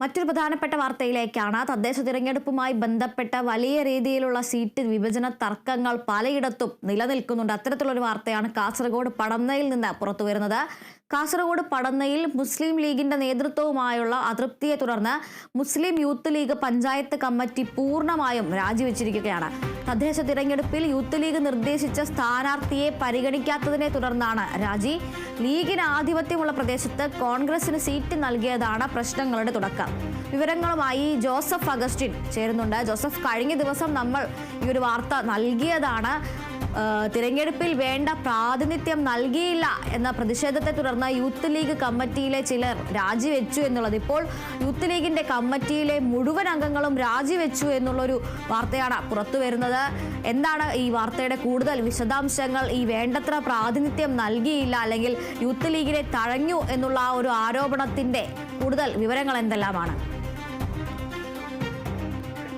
മറ്റൊരു പ്രധാനപ്പെട്ട വാർത്തയിലേക്കാണ് തദ്ദേശ തിരഞ്ഞെടുപ്പുമായി ബന്ധപ്പെട്ട വലിയ രീതിയിലുള്ള സീറ്റ് വിഭജന തർക്കങ്ങൾ പലയിടത്തും നിലനിൽക്കുന്നുണ്ട്. അത്തരത്തിലൊരു വാർത്തയാണ് കാസർഗോഡ് പടന്നയിൽ നിന്ന് പുറത്തു വരുന്നത്. കാസർഗോഡ് പടന്നയിൽ മുസ്ലിം ലീഗിന്റെ നേതൃത്വവുമായുള്ള അതൃപ്തിയെ തുടർന്ന് Muslim youth league panchayat committee പൂർണമായും രാജിവെച്ചിരിക്കുകയാണ്. തദ്ദേശ തിരഞ്ഞെടുപ്പിൽ യൂത്ത് ലീഗ് നിർദ്ദേശിച്ച സ്ഥാനാർത്ഥിയെ പരിഗണിക്കാത്തതിനെ തുടർന്നാണ് രാജി. ലീഗിന് ആധിപത്യമുള്ള പ്രദേശത്ത് കോൺഗ്രസിന് സീറ്റ് നൽകിയതാണ് പ്രശ്നങ്ങളുടെ തുടക്കം. വിവരങ്ങളുമായി ജോസഫ് അഗസ്റ്റിൻ ചേരുന്നുണ്ട്. ജോസഫ് കഴിഞ്ഞ ദിവസം നമ്മൾ ഈ ഒരു വാർത്ത നൽകിയതാണ്. തിരഞ്ഞെടുപ്പിൽ വേണ്ട പ്രാതിനിധ്യം നൽകിയില്ല എന്ന പ്രതിഷേധത്തെ തുടർന്ന് യൂത്ത് ലീഗ് കമ്മിറ്റിയിലെ ചിലർ രാജിവെച്ചു എന്നുള്ളത്. ഇപ്പോൾ യൂത്ത് ലീഗിന്റെ കമ്മിറ്റിയിലെ മുഴുവൻ അംഗങ്ങളും രാജിവെച്ചു എന്നുള്ളൊരു വാർത്തയാണ് പുറത്തു വരുന്നത്. എന്താണ് ഈ വാർത്തയുടെ കൂടുതൽ വിശദാംശങ്ങൾ? ഈ വേണ്ടത്ര പ്രാതിനിധ്യം നൽകിയില്ല അല്ലെങ്കിൽ യൂത്ത് ലീഗിനെ തഴഞ്ഞു എന്നുള്ള ആ ഒരു ആരോപണത്തിന്റെ കൂടുതൽ വിവരങ്ങൾ എന്തെല്ലാമാണ്?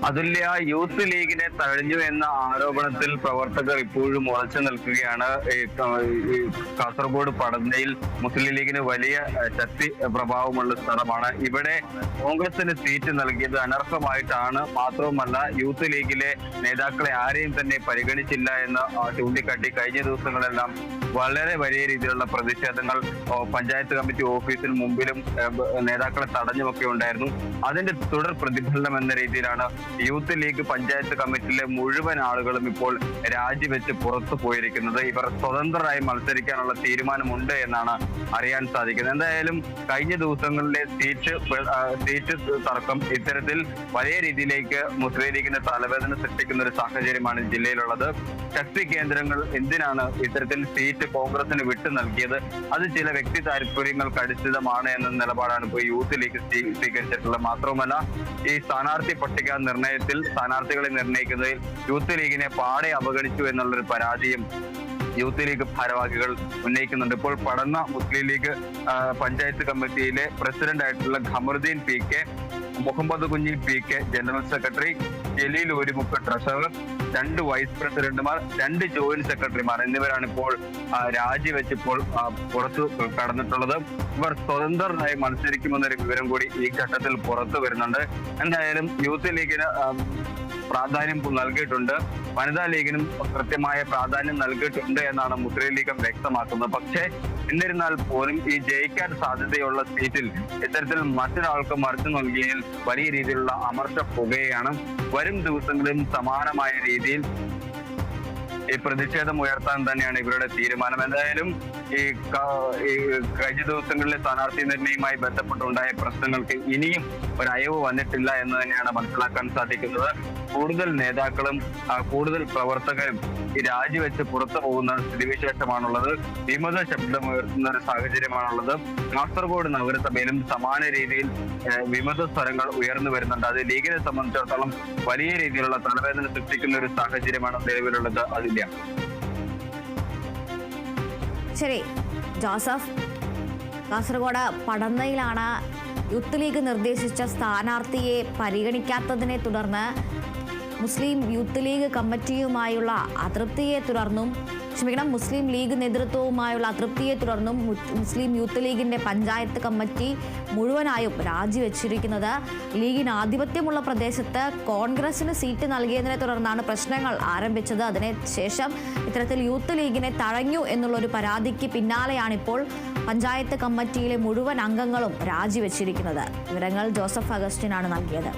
അതുല്യ യൂത്ത് ലീഗിനെ തഴഞ്ഞു എന്ന ആരോപണത്തിൽ പ്രവർത്തകർ ഇപ്പോഴും ഉറച്ചു നിൽക്കുകയാണ്. കാസർഗോഡ് പടന്നയിൽ മുസ്ലിം ലീഗിന് വലിയ ശക്തി പ്രഭാവമുള്ള സ്ഥലമാണ്. ഇവിടെ കോൺഗ്രസിന് സീറ്റ് നൽകിയത് അനർഹമായിട്ടാണ്. മാത്രവുമല്ല യൂത്ത് ലീഗിലെ നേതാക്കളെ ആരെയും തന്നെ പരിഗണിച്ചില്ല എന്ന് ചൂണ്ടിക്കാട്ടി കഴിഞ്ഞ ദിവസങ്ങളെല്ലാം വളരെ വലിയ രീതിയിലുള്ള പ്രതിഷേധങ്ങൾ പഞ്ചായത്ത് കമ്മിറ്റി ഓഫീസിന് മുമ്പിലും നേതാക്കളെ തടഞ്ഞുമൊക്കെ ഉണ്ടായിരുന്നു. അതിന്റെ തുടർ പ്രതിഫലനം എന്ന രീതിയിലാണ് യൂത്ത് ലീഗ് പഞ്ചായത്ത് കമ്മിറ്റിയിലെ മുഴുവൻ ആളുകളും ഇപ്പോൾ രാജിവെച്ച് പുറത്തു പോയിരിക്കുന്നത്. ഇവർ സ്വതന്ത്രരായി മത്സരിക്കാനുള്ള തീരുമാനമുണ്ട് എന്നാണ് അറിയാൻ സാധിക്കുന്നത്. എന്തായാലും കഴിഞ്ഞ ദിവസങ്ങളിലെ സീറ്റ് സീറ്റ് തർക്കം ഇത്തരത്തിൽ വലിയ രീതിയിലേക്ക് മുസ്ലിം ലീഗിന്റെ തലവേദന സൃഷ്ടിക്കുന്ന ഒരു സാഹചര്യമാണ് ജില്ലയിലുള്ളത്. ശക്തി കേന്ദ്രങ്ങൾ എന്തിനാണ് ഇത്തരത്തിൽ സീറ്റ് കോൺഗ്രസിന് വിട്ടു നൽകിയത്? അത് ചില വ്യക്തി താല്പര്യങ്ങൾക്ക് അടിസ്ഥിതമാണ് എന്ന നിലപാടാണ് ഇപ്പോൾ യൂത്ത് ലീഗ് സ്വീ- സ്വീകരിച്ചിട്ടുള്ളത്. മാത്രവുമല്ല ഈ സ്ഥാനാർത്ഥി പട്ടിക നിർണയത്തിൽ സ്ഥാനാർത്ഥികളെ നിർണയിക്കുന്നതിൽ യൂത്ത് ലീഗിനെ പാടെ അവഗണിച്ചു എന്നുള്ളൊരു പരാതിയും യൂത്ത് ലീഗ് ഭാരവാഹികൾ ഉന്നയിക്കുന്നുണ്ട്. ഇപ്പോൾ പടന്ന മുസ്ലിം ലീഗ് പഞ്ചായത്ത് കമ്മിറ്റിയിലെ പ്രസിഡന്റ് ആയിട്ടുള്ള Khamaruddin P K Muhammad Kunhi P K general secretary Jaleel ഒരുമുക്ക് treasurer രണ്ട് വൈസ് പ്രസിഡന്റുമാർ രണ്ട് ജോയിന്റ് സെക്രട്ടറിമാർ എന്നിവരാണ് ഇപ്പോൾ രാജിവെച്ചിപ്പോൾ പുറത്തു കടന്നിട്ടുള്ളത്. ഇവർ സ്വതന്ത്രരായി മത്സരിക്കുമെന്നൊരു വിവരം കൂടി ഈ ഘട്ടത്തിൽ പുറത്തു വരുന്നുണ്ട്. എന്തായാലും യൂത്ത് ലീഗിന് പ്രാധാന്യം നൽകിയിട്ടുണ്ട്. വനിതാ ലീഗിനും കൃത്യമായ പ്രാധാന്യം നൽകിയിട്ടുണ്ട് എന്നാണ് മുസ്ലിം ലീഗം വ്യക്തമാക്കുന്നത്. പക്ഷേ എന്നിരുന്നാൽ പോലും ഈ ജയിക്കാൻ സാധ്യതയുള്ള സീറ്റിൽ ഇത്തരത്തിൽ മറ്റൊരാൾക്ക് മറിച്ചു നൽകിയതിൽ വലിയ രീതിയിലുള്ള അമർച്ച പുകയാണ്. വരും ദിവസങ്ങളിലും സമാനമായ രീതിയിൽ ഈ പ്രതിഷേധം ഉയർത്താൻ തന്നെയാണ് ഇവരുടെ തീരുമാനം. എന്തായാലും ഈ കഴിഞ്ഞ ദിവസങ്ങളിലെ സ്ഥാനാർത്ഥി നിർണയവുമായി ബന്ധപ്പെട്ടുണ്ടായ പ്രശ്നങ്ങൾക്ക് ഇനിയും ഒരു അയവ് വന്നിട്ടില്ല എന്ന് തന്നെയാണ് മനസ്സിലാക്കാൻ സാധിക്കുന്നത്. കൂടുതൽ നേതാക്കളും കൂടുതൽ പ്രവർത്തകരും രാജിവെച്ച് പുറത്തു പോകുന്ന സ്ഥിതിവിശേഷമാണുള്ളത്. വിമത ശബ്ദമുയർത്തുന്ന ഒരു സാഹചര്യമാണുള്ളത്. കാസർഗോഡ് നഗരസഭയിലും സമാന രീതിയിൽ വിമത സ്വരങ്ങൾ ഉയർന്നു വരുന്നുണ്ട്. അത് ലീഗിനെ സംബന്ധിച്ചിടത്തോളം വലിയ രീതിയിലുള്ള തലവേദന സൃഷ്ടിക്കുന്ന ഒരു സാഹചര്യമാണ് നിലവിലുള്ളത്. ശരി ജോസഫ് കാസർഗോഡ് പടന്നയിലാണ് യൂത്ത് ലീഗ് നിർദ്ദേശിച്ച സ്ഥാനാർത്ഥിയെ പരിഗണിക്കാത്തതിനെ തുടർന്ന് മുസ്ലിം യൂത്ത് ലീഗ് കമ്മിറ്റിയുമായുള്ള അതൃപ്തിയെ തുടർന്നും ക്ഷമിക്കണം മുസ്ലിം ലീഗ് നേതൃത്വവുമായുള്ള അതൃപ്തിയെ തുടർന്നും മുസ്ലിം യൂത്ത് ലീഗിന്റെ പഞ്ചായത്ത് കമ്മിറ്റി മുഴുവനായും രാജിവെച്ചിരിക്കുന്നത്. ലീഗിന് ആധിപത്യമുള്ള പ്രദേശത്ത് കോൺഗ്രസിന് സീറ്റ് നൽകിയതിനെ തുടർന്നാണ് പ്രശ്നങ്ങൾ ആരംഭിച്ചത്. അതിന് ശേഷം ഇത്തരത്തിൽ യൂത്ത് ലീഗിനെ തഴഞ്ഞു എന്നുള്ളൊരു പരാതിക്ക് പിന്നാലെയാണിപ്പോൾ പഞ്ചായത്ത് കമ്മിറ്റിയിലെ മുഴുവൻ അംഗങ്ങളും രാജിവെച്ചിരിക്കുന്നത്. വിവരങ്ങൾ ജോസഫ് അഗസ്റ്റിനാണ് നൽകിയത്.